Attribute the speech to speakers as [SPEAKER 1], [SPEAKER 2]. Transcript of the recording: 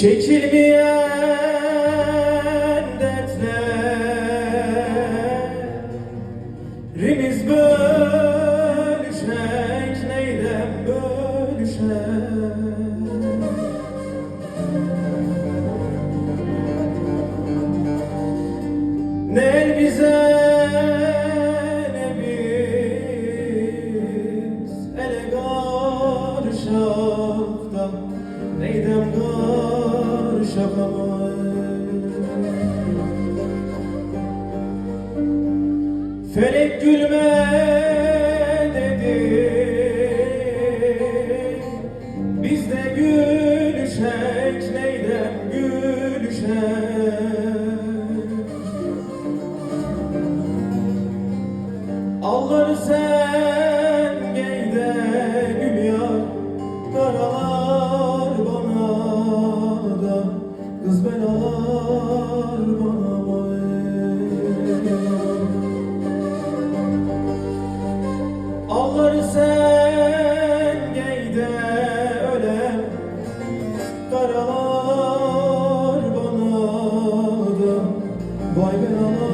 [SPEAKER 1] Çekilmeyen dertlerimiz bölüşmek neyle bölüşmek Ne bize Felek gülme dedi. Biz de gülüşe Vay ben ana